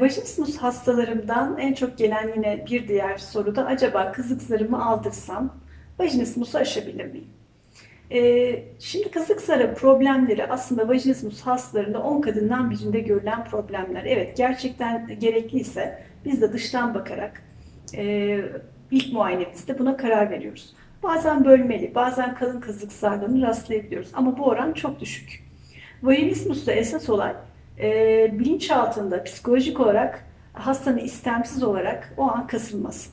vajinismus hastalarımdan en çok gelen yine bir diğer soru da acaba kızık zarımı aldırsam vajinismusu aşabilir miyim? Ee, şimdi kızık zarı problemleri aslında vajinismus hastalarında 10 kadından birinde görülen problemler. Evet gerçekten gerekliyse biz de dıştan bakarak e, ilk muayenemizde buna karar veriyoruz. Bazen bölmeli, bazen kalın kızık zarlarını rastlayabiliyoruz ama bu oran çok düşük. Vajinismusta esas olay e, bilinçaltında psikolojik olarak hastanın istemsiz olarak o an kasılması.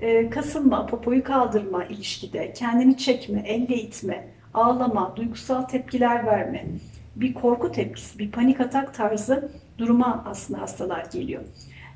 E, kasılma, popoyu kaldırma ilişkide, kendini çekme, elle itme, ağlama, duygusal tepkiler verme, bir korku tepkisi, bir panik atak tarzı duruma aslında hastalar geliyor.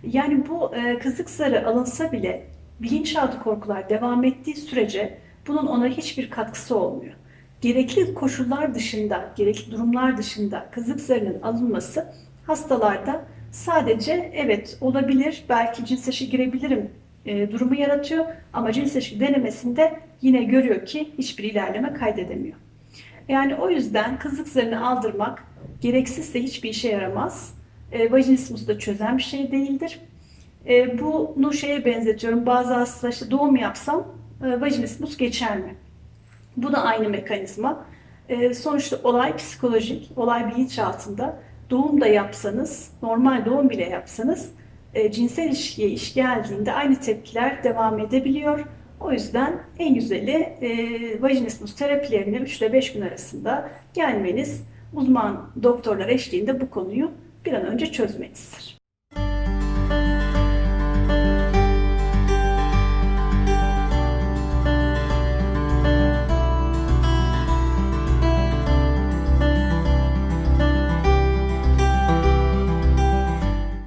Yani bu e, kızık zarı alınsa bile bilinçaltı korkular devam ettiği sürece bunun ona hiçbir katkısı olmuyor. Gerekli koşullar dışında, gerekli durumlar dışında kızık zarının alınması hastalarda sadece evet olabilir, belki cins dışı girebilirim e, durumu yaratıyor ama cins dışı denemesinde yine görüyor ki hiçbir ilerleme kaydedemiyor. Yani o yüzden kızlık zarını aldırmak gereksizse hiçbir işe yaramaz. E, vajinismus da çözen bir şey değildir. E, bunu şeye benzetiyorum. Bazı hastalar işte doğum yapsam e, vajinismus geçer mi? Bu da aynı mekanizma. E, sonuçta olay psikolojik, olay bilinç altında. Doğum da yapsanız, normal doğum bile yapsanız e, cinsel ilişkiye iş geldiğinde aynı tepkiler devam edebiliyor. O yüzden en güzeli e, vajinismus terapilerine 3 ile 5 gün arasında gelmeniz uzman doktorlar eşliğinde bu konuyu bir an önce çözmenizdir.